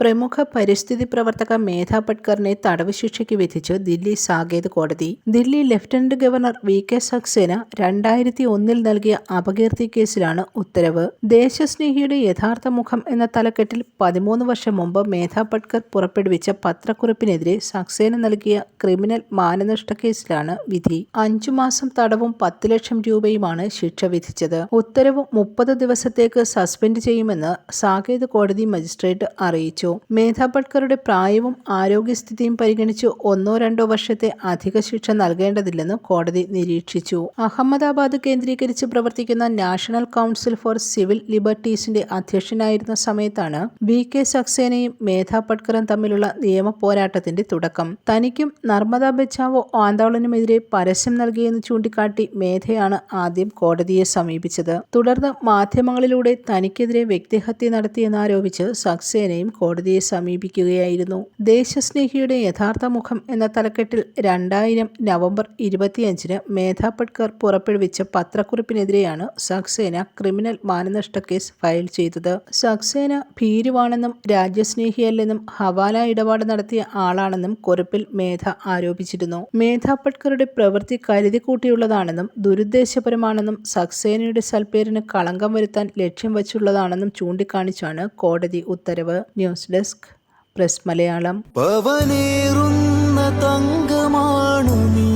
പ്രമുഖ പരിസ്ഥിതി പ്രവർത്തക മേധ പട്കറിനെ തടവ് ശിക്ഷയ്ക്ക് വിധിച്ച് ദില്ലി സാകേത് കോടതി. Delhi lieutenant governor V K Saxena രണ്ടായിരത്തി ഒന്നിൽ നൽകിയ അപകീർത്തി കേസിലാണ് ഉത്തരവ്. ദേശസ്നേഹിയുടെ യഥാർത്ഥ മുഖം എന്ന തലക്കെട്ടിൽ പതിമൂന്ന് വർഷം മുമ്പ് മേധ പട്കർ പുറപ്പെടുവിച്ച പത്രക്കുറിപ്പിനെതിരെ സക്സേന നൽകിയ ക്രിമിനൽ മാനനഷ്ട കേസിലാണ് വിധി. അഞ്ചു മാസം തടവും പത്ത് ലക്ഷം രൂപയുമാണ് ശിക്ഷ വിധിച്ചത്. ഉത്തരവ് മുപ്പത് ദിവസത്തേക്ക് സസ്പെൻഡ് ചെയ്യുമെന്ന് സാകേത് കോടതി മജിസ്ട്രേറ്റ് അറിയിച്ചു. മേധ പട്കറുടെ പ്രായവും ആരോഗ്യസ്ഥിതിയും പരിഗണിച്ച് ഒന്നോ രണ്ടോ വർഷത്തെ അധിക ശിക്ഷ നൽകേണ്ടതില്ലെന്ന് കോടതി നിരീക്ഷിച്ചു. അഹമ്മദാബാദ് കേന്ദ്രീകരിച്ച് പ്രവർത്തിക്കുന്ന നാഷണൽ കൗൺസിൽ ഫോർ സിവിൽ ലിബർട്ടീസിന്റെ അധ്യക്ഷനായിരുന്ന സമയത്താണ് വി. കെ. സക്സേനയും മേധ തമ്മിലുള്ള നിയമ പോരാട്ടത്തിന്റെ തുടക്കം. തനിക്കും നർമ്മദ ബച്ചാവോ ആന്തോളനുമെതിരെ പരസ്യം നൽകിയെന്ന് ചൂണ്ടിക്കാട്ടി മേധയാണ് ആദ്യം കോടതിയെ സമീപിച്ചത്. തുടർന്ന് മാധ്യമങ്ങളിലൂടെ തനിക്കെതിരെ വ്യക്തിഹത്യ നടത്തിയെന്നാരോപിച്ച് സക്സേനയും കോടതിയെ സമീപിക്കുകയായിരുന്നു. ദേശസ്നേഹിയുടെ യഥാർത്ഥ മുഖം എന്ന തലക്കെട്ടിൽ രണ്ടായിരം നവംബർ ഇരുപത്തിയഞ്ചിന് മേധാ പട്കർ പുറപ്പെടുവിച്ച പത്രക്കുറിപ്പിനെതിരെയാണ് സക്സേന ക്രിമിനൽ മാനനഷ്ട കേസ് ഫയൽ ചെയ്തത്. സക്സേന ഭീരുവാണെന്നും രാജ്യസ്നേഹിയല്ലെന്നും ഹവാല ഇടപാട് നടത്തിയ ആളാണെന്നും കുറിപ്പിൽ മേധ ആരോപിച്ചിരുന്നു. മേധ പട്കറുടെ പ്രവൃത്തി കരുതിക്കൂട്ടിയുള്ളതാണെന്നും ദുരുദ്ദേശപരമാണെന്നും സക്സേനയുടെ സൽപ്പേരിന് കളങ്കം വരുത്താൻ ലക്ഷ്യം വച്ചുള്ളതാണെന്നും ചൂണ്ടിക്കാണിച്ചാണ് കോടതി ഉത്തരവ്. ന്യൂസ് ഡെസ്ക് പ്രസ് മലയാളം പവനേറുന്ന തങ്കമാണു നീ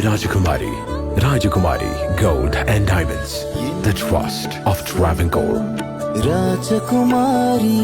Rajakumari. Rajakumari Gold and Diamonds. The trust of Travancore. Rajakumari.